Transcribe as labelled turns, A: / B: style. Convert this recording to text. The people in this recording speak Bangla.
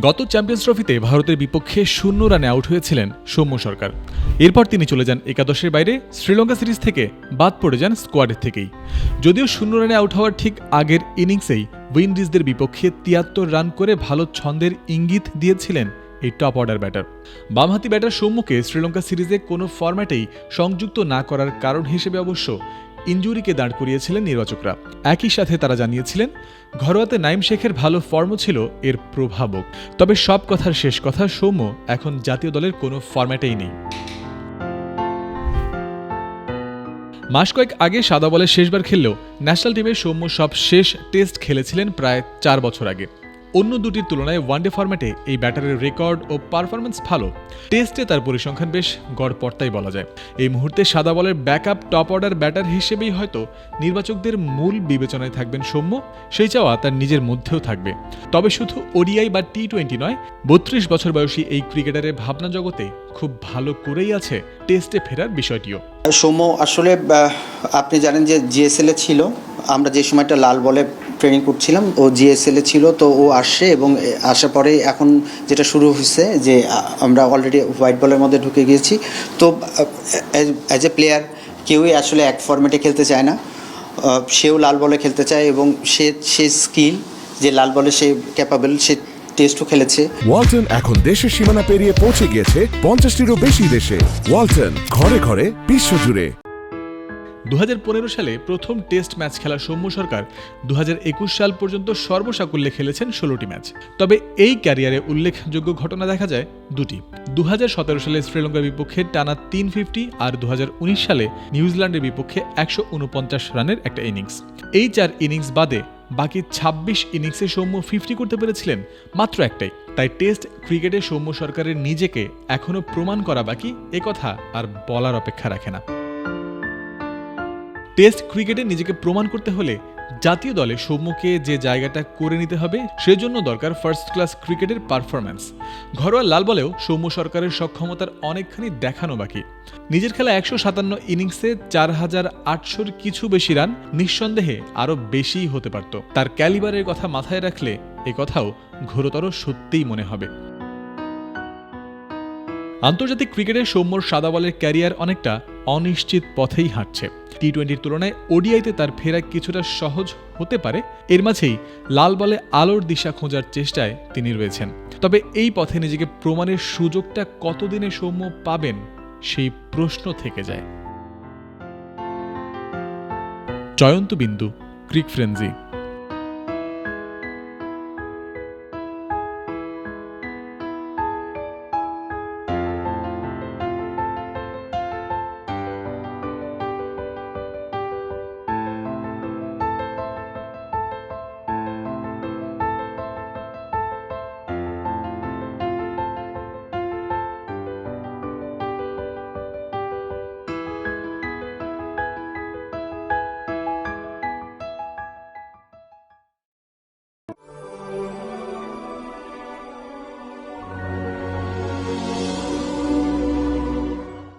A: গত চ্যাম্পিয়ন্স ট্রফিতে ভারতের বিপক্ষে শূন্য রানে আউট হয়েছিলেন সৌম্য সরকার। এরপর তিনি চলে যান একাদশের বাইরে, শ্রীলঙ্কা সিরিজ থেকে বাদ পড়ে যান স্কোয়াডের থেকেই। যদিও শূন্য রানে আউট হওয়ার ঠিক আগের ইনিংসেই উইন্ডিজদের বিপক্ষে তিয়াত্তর রান করে ভালো ছন্দের ইঙ্গিত দিয়েছিলেন এই টপ অর্ডার ব্যাটার বামহাতি ব্যাটার সৌম্যকে শ্রীলঙ্কা সিরিজে কোনো ফরম্যাটেই সংযুক্ত না করার কারণ হিসেবে অবশ্য ইঞ্জুরিকে দাঁড় করিয়েছিলেন নির্বাচকরা। একই সাথে তারা জানিয়েছিলেন, ঘরোয়াতে নাইম শেখের ভালো ফর্মও ছিল এর প্রভাবক। তবে সব কথার শেষ কথা সৌম্য এখন জাতীয় দলের কোনো ফরম্যাটেই নেই। মাস কয়েক আগে সাদা বলে শেষবার খেললেও ন্যাশনাল টিমে সৌম্য সব শেষ টেস্ট খেলেছিলেন প্রায় চার বছর আগে। অন্য দুটির তুলনায় ওয়ানডে ফরম্যাটে এই ব্যাটারের রেকর্ড ও পারফরমেন্স ভালো। টেস্টে তার পরিসংখ্যান বেশ গড়পড়তাই বলা যায়। এই মুহূর্তে সাদা বলের ব্যাকআপ টপ অর্ডার ব্যাটার হিসেবেই হয়তো নির্বাচকদের মূল বিবেচনায় থাকবেন সৌম্য, সেই চাওয়া তার নিজের মধ্যেও থাকবে। তবে শুধু ওডিআই বা টি টোয়েন্টি নয়, বত্রিশ বছর বয়সী এই ক্রিকেটারের ভাবনা জগতে খুব ভালো করেই আছে টেস্টে ফেরার বিষয়টিও।
B: সৌম্য, আসলে আপনি জানেন যে জিএসএল এ ছিল। আমরা যে সময়টা লাল বলে ট্রেনিং করছিলাম, ও জিএসএল ছিল, তো ও আসছে এবং আসার পরে এখন যেটা শুরু হয়েছে যে আমরা অলরেডি হোয়াইট বলের মধ্যে ঢুকে গিয়েছি। তো অ্যাজ এ প্লেয়ার কেউই আসলে এক ফরম্যাটে খেলতে চায় না। সেও লাল বলে খেলতে চায় এবং সে সে স্কিল যে লাল বলে সে ক্যাপাবল সে টেস্টও খেলেছে।
C: ওয়ালটন এখন দেশের সীমানা পেরিয়ে পৌঁছে গিয়েছে পঞ্চাশটিরও বেশি দেশে। ওয়ালটন ঘরে ঘরে বিশ্বজুড়ে।
A: দু হাজার পনেরো সালে প্রথম টেস্ট ম্যাচ খেলা সৌম্য সরকার দু হাজার একুশ সাল পর্যন্ত সর্বসাকুল্যে খেলেছেন ষোলোটি ম্যাচ। তবে এই ক্যারিয়ারে উল্লেখযোগ্য ঘটনা দেখা যায় দুটি। দুহাজার সতেরো সালে শ্রীলঙ্কার বিপক্ষে টানা তিন ফিফটি আর দুহাজার উনিশ সালে নিউজিল্যান্ডের বিপক্ষে একশো উনপঞ্চাশ রানের একটা ইনিংস। এই চার ইনিংস বাদে বাকি ২৬ ইনিংসে সৌম্য ফিফটি করতে পেরেছিলেন মাত্র একটাই। তাই টেস্ট ক্রিকেটে সৌম্য সরকারের নিজেকে এখনও প্রমাণ করা বাকি, একথা আর বলার অপেক্ষা রাখে না। টেস্ট ক্রিকেটে নিজেকে প্রমাণ করতে হলে জাতীয় দলে সৌম্যকে যে জায়গাটা করে নিতে হবে, সেজন্য দরকার ফার্স্ট ক্লাস ক্রিকেটের পারফরম্যান্স ঘরোয়া লাল বলেও সৌম্য সরকারের সক্ষমতার অনেকখানি দেখানো বাকি। নিজের খেলা একশো সাতান্ন ইনিংসে চার হাজার আটশোর কিছু বেশি রান নিঃসন্দেহে আরও বেশিই হতে পারত। তার ক্যালিবারের কথা মাথায় রাখলে এ কথাও ঘোরতর সত্যিই মনে হবে। আন্তর্জাতিক ক্রিকেটে সৌম্যর সাদা বলের ক্যারিয়ার অনেকটা অনিশ্চিত পথেই হাঁটছে। টি টোয়েন্টির তুলনায় ওডিআইতে তার ফেরা কিছুটা সহজ হতে পারে। এর মাঝেই লাল বলে আলোর দিশা খোঁজার চেষ্টায় তিনি রয়েছেন। তবে এই পথে নিজেকে প্রমাণের সুযোগটা কতদিনে সৌম্য পাবেন সেই প্রশ্ন থেকে যায়। জয়ন্ত বিন্দু, ক্রিক ফ্রেন্সি।